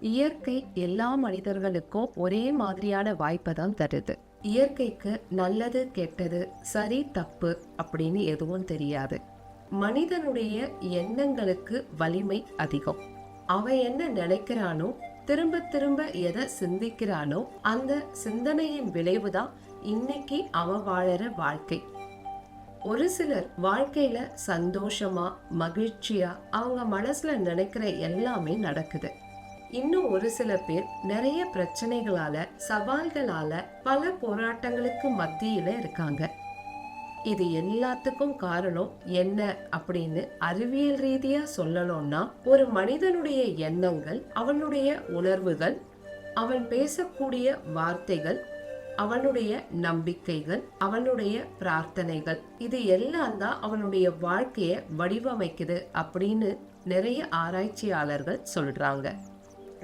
இயற்கை எல்லா மனிதர்களுக்கும் ஒரே மாதிரியான வாய்ப்பை தான் தருது. இயற்கைக்கு நல்லது கெட்டது சரி தப்பு அப்படின்னு எதுவும் தெரியாது. மனிதனுடைய எண்ணங்களுக்கு வலிமை அதிகம். அவன் என்ன நினைக்கிறானோ திரும்ப திரும்ப எதை சிந்திக்கிறானோ அந்த சிந்தனையின் விளைவுதான் இன்னைக்கு அவன் வாழற வாழ்க்கை. ஒரு சிலர் வாழ்க்கையில சந்தோஷமா மகிழ்ச்சியா அவங்க மனசுல நினைக்கிற எல்லாமே நடக்குது. இன்னும் ஒரு சில பேர் நிறைய பிரச்சனைகளால சவால்களால பல போராட்டங்களுக்கு மத்தியில இருக்காங்க. இது எல்லாத்துக்கும் காரணம் என்ன அப்படின்னு அறிவியல் ரீதியா சொல்லணும்னா ஒரு மனிதனுடைய எண்ணங்கள் அவனுடைய உணர்வுகள் அவன் பேசக்கூடிய வார்த்தைகள் அவனுடைய நம்பிக்கைகள் அவனுடைய பிரார்த்தனைகள் இது எல்லாம் தான் அவனுடைய வாழ்க்கையை வடிவமைக்குது அப்படின்னு நிறைய ஆராய்ச்சியாளர்கள் சொல்றாங்க.